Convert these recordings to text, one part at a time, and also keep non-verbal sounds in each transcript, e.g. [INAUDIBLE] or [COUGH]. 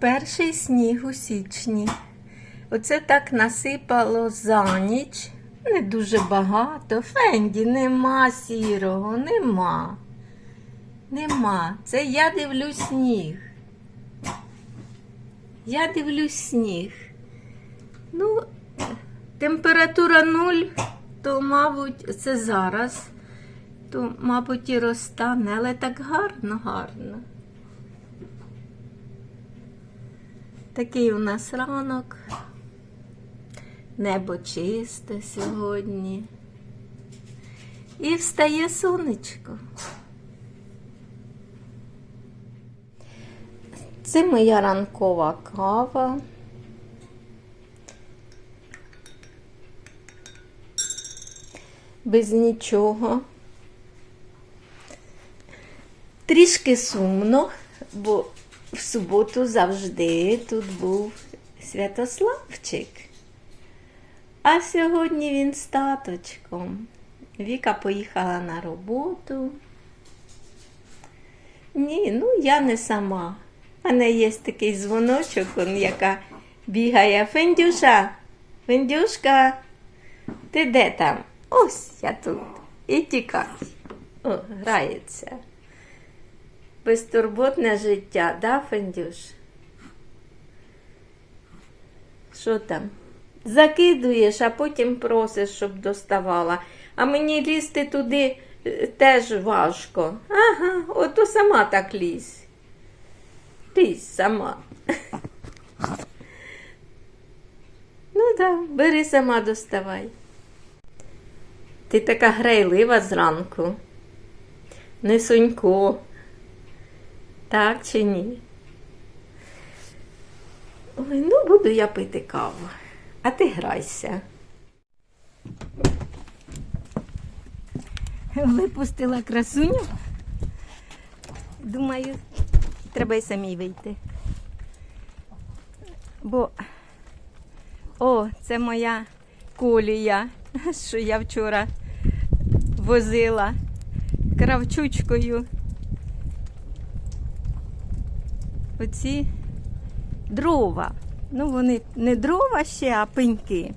Перший сніг у січні. Оце так насипало за ніч. Не дуже багато. Фенді, нема сірого, нема. Нема. Це я дивлюсь сніг. Я дивлюсь сніг. Ну, температура нуль, то, мабуть, це зараз. То, мабуть, і розтане, але так гарно, гарно. Такий у нас ранок. Небо чисте сьогодні. І встає сонечко. Це моя ранкова кава. Без нічого. Трішки сумно, бо в суботу завжди тут був Святославчик. А сьогодні він з таточком. Віка поїхала на роботу. Ні, ну я не сама. У мене є такий дзвоночок, он, яка бігає. Фендюша, Фендюшка, ти де там? Ось я тут. І тікай. О, грається. Безтурботне життя, да, Фендюш? Що там? Закидуєш, а потім просиш, щоб доставала. А мені лізти туди е, теж важко. Ага, ото сама так лізь. Лізь сама. Ну да, бери сама доставай. Ти така грайлива зранку. Не сонько. Так чи ні? Ой, ну буду я пити каву. А ти грайся. Випустила красуню. Думаю, треба й самій вийти. Бо о, це моя колія, що я вчора возила кравчучкою. Оці дрова. Ну, вони не дрова ще, а пеньки.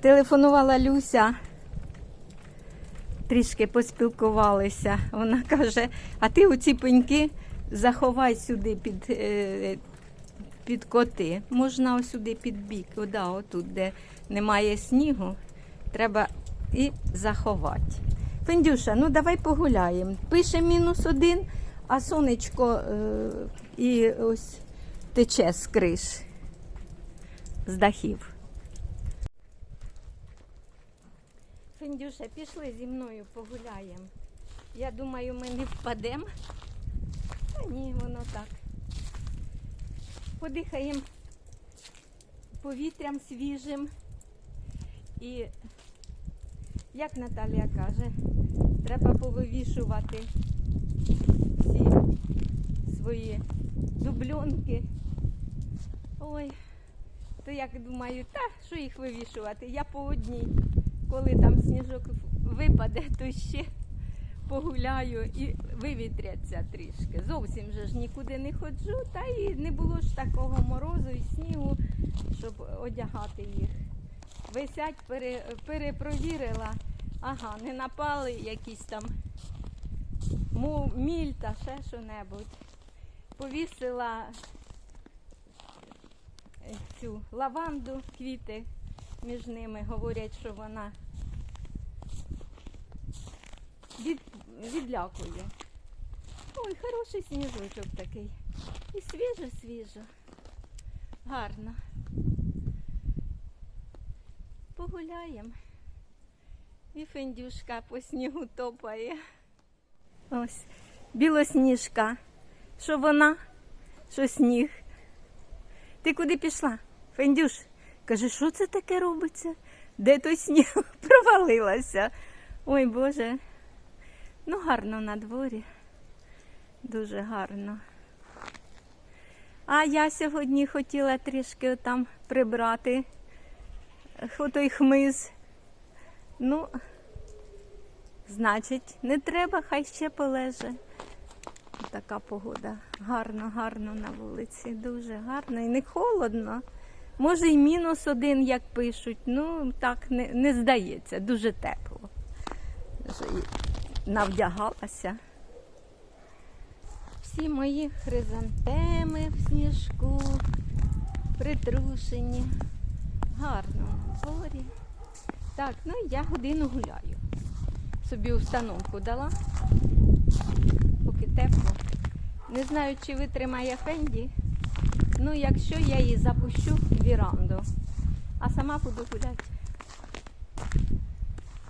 Телефонувала Люся, трішки поспілкувалися. Вона каже, а ти оці пеньки заховай сюди під, е, під коти. Можна сюди під бік, ода, отут, де немає снігу, треба і заховати. Фендюша, ну давай погуляємо. Пише мінус один, а сонечко е, і ось тече з криш, з дахів. Фендюша, пішли зі мною погуляємо. Я думаю, ми не впадемо. Та ні, воно так. Подихаємо повітрям свіжим. І, як Наталія каже, треба повивішувати свої дубльонки. Ой, то як думаю, та що їх вивішувати? Я по одній, коли там сніжок випаде, то ще погуляю і вивітряться трішки. Зовсім же ж нікуди не ходжу, та і не було ж такого морозу і снігу, щоб одягати їх. Висять, пере, перепровірила. Ага, не напали якісь там міль та ще що-небудь. Повісила е, цю лаванду, квіти між ними. Говорять, що вона від, відлякує. Ой, хороший сніжочок такий. І свіжо-свіжо. Гарно. Погуляємо. І фендюшка по снігу топає. Ось, білосніжка. Що вона? Що сніг? Ти куди пішла? Фендюш, каже, що це таке робиться? Де той сніг [LAUGHS] провалилася? Ой Боже. Ну, гарно на дворі. Дуже гарно. А я сьогодні хотіла трішки там прибрати той хмиз. Ну, значить, не треба, хай ще полеже. Така погода. Гарно, гарно на вулиці. Дуже гарно і не холодно. Може і мінус один, як пишуть. Ну так не, не здається, дуже тепло. Навдягалася. Всі мої хризантеми в сніжку, притрушені. Гарно на дворі. Так, ну я годину гуляю. Собі установку дала, тепло. Не знаю, чи витримає Фенді. Ну, якщо я її запущу в віранду, а сама буду гуляти.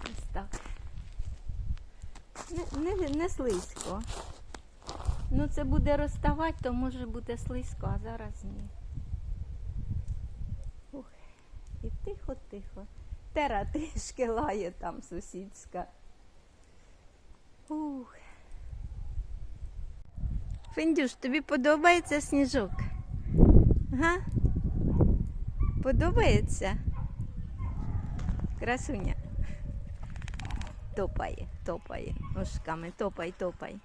Ось так. Не, не, не слизько. Ну, це буде розставати, то може бути слизько, а зараз ні. Ух, і тихо-тихо. Тера трішки лає там сусідська. Ух. Фендюш, тобі подобається сніжок? Га? Подобається? Красуня. Топає, топає ножками, топай, топай.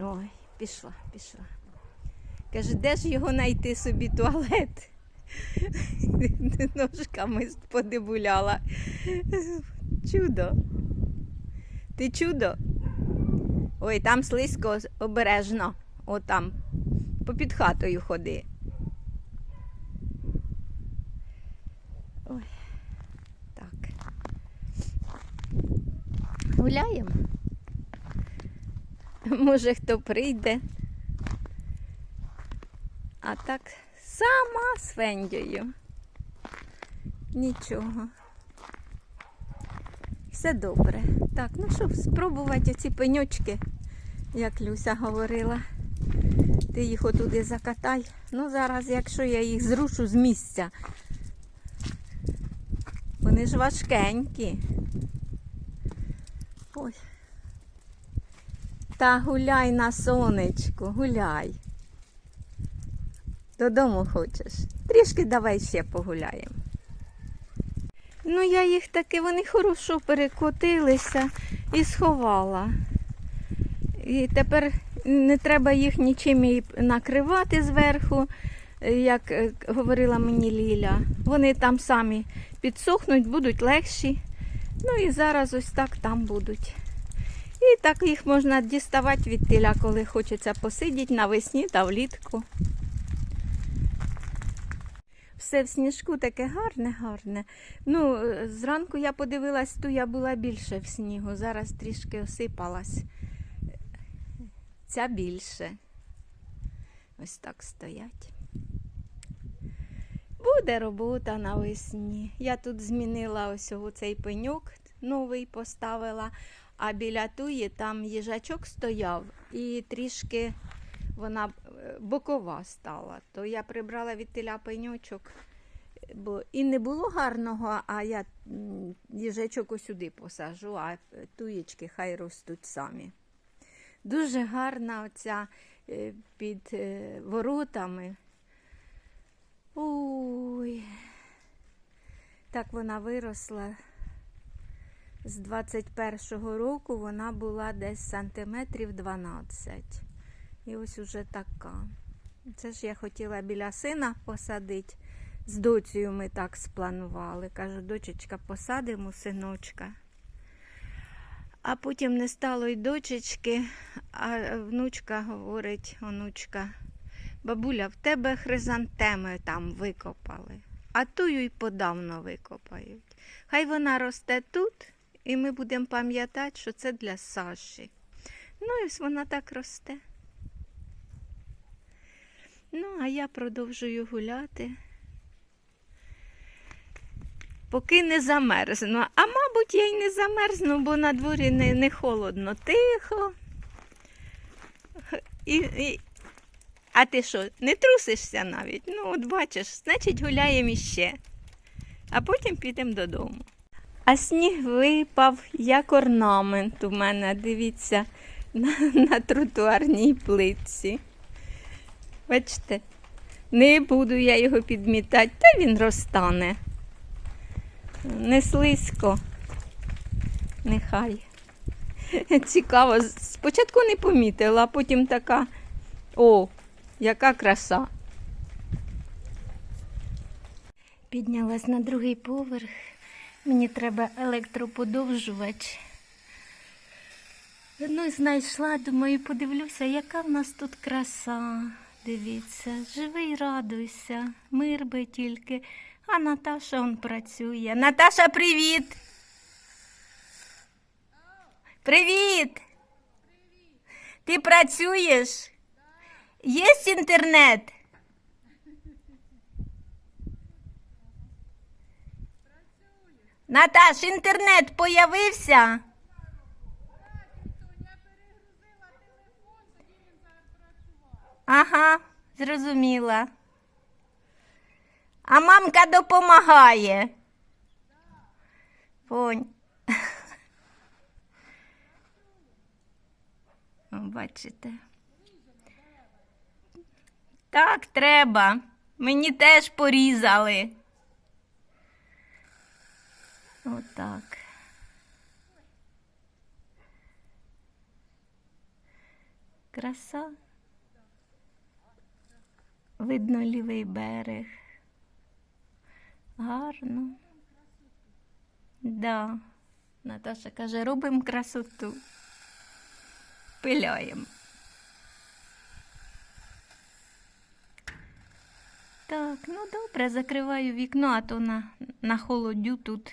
Ой, пішла, пішла. Каже, де ж його знайти собі туалет? Ножками подибуляла. Чудо. Ти чудо? Ой, там слизько, обережно. О, там. Попід хатою ходи. Ой, так. Гуляємо. Може, хто прийде. А так сама з Фендією. Нічого. Все добре. Так, ну що, спробувати ці пеньочки, як Люся говорила. Ти їх отуди закатай. Ну, зараз, якщо я їх зрушу з місця. Вони ж важкенькі. Ой. Та гуляй на сонечку, гуляй. Додому хочеш. Трішки давай ще погуляємо. Ну, я їх таки, вони хорошо перекотилися і сховала. І тепер не треба їх нічим і накривати зверху, як е, говорила мені Ліля. Вони там самі підсохнуть, будуть легші. Ну і зараз ось так там будуть. І так їх можна діставати від тіля, коли хочеться посидіти навесні та влітку. Все в сніжку таке гарне, гарне. Ну, е, зранку я подивилась, ту я була більше в снігу. Зараз трішки осипалась. Ця більше. Ось так стоять. Буде робота навесні. Я тут змінила ось цей пеньок, новий поставила, а біля туї там їжачок стояв і трішки вона е, бокова стала. То я прибрала від теля пеньочок, бо і не було гарного, а я їжачок осюди посажу, а туєчки хай ростуть самі. Дуже гарна оця е, під е, воротами. Ой, так вона виросла. З 21-го року вона була десь сантиметрів 12. І ось уже така. Це ж я хотіла біля сина посадити. З доцею ми так спланували. Кажу, дочечка, посадимо синочка. А потім не стало й дочечки, а внучка говорить, онучка, бабуля, в тебе хризантеми там викопали, а тую й подавно викопають. Хай вона росте тут, і ми будемо пам'ятати, що це для Саші. Ну і ось вона так росте. Ну, а я продовжую гуляти. Поки не замерзну. А мабуть, я й не замерзну, бо на дворі не, не холодно, тихо. І, і... А ти що, не трусишся навіть? Ну, от бачиш, значить гуляємо іще. А потім підемо додому. А сніг випав, як орнамент у мене, дивіться, на, на тротуарній плитці. Бачите, не буду я його підмітати, та він розтане. Не слизько. Нехай. Цікаво. Спочатку не помітила, а потім така. О, яка краса. Піднялась на другий поверх. Мені треба електроподовжувач. Ну, знайшла, думаю, подивлюся, яка в нас тут краса. Дивіться, живи й радуйся, мир би тільки. А Наташа он працює. Наташа, привіт! Привіт! Ти працюєш? Є інтернет? Наташ, інтернет появився? Ага, зрозуміла. А мамка допомагає. Понь. О, Бачите. Так, треба. Мені теж порізали. Отак. Краса. Видно лівий берег. Гарно. Да. Наташа каже, робимо красоту. Пиляємо. Так, ну добре, закриваю вікно, а то на, на холодю тут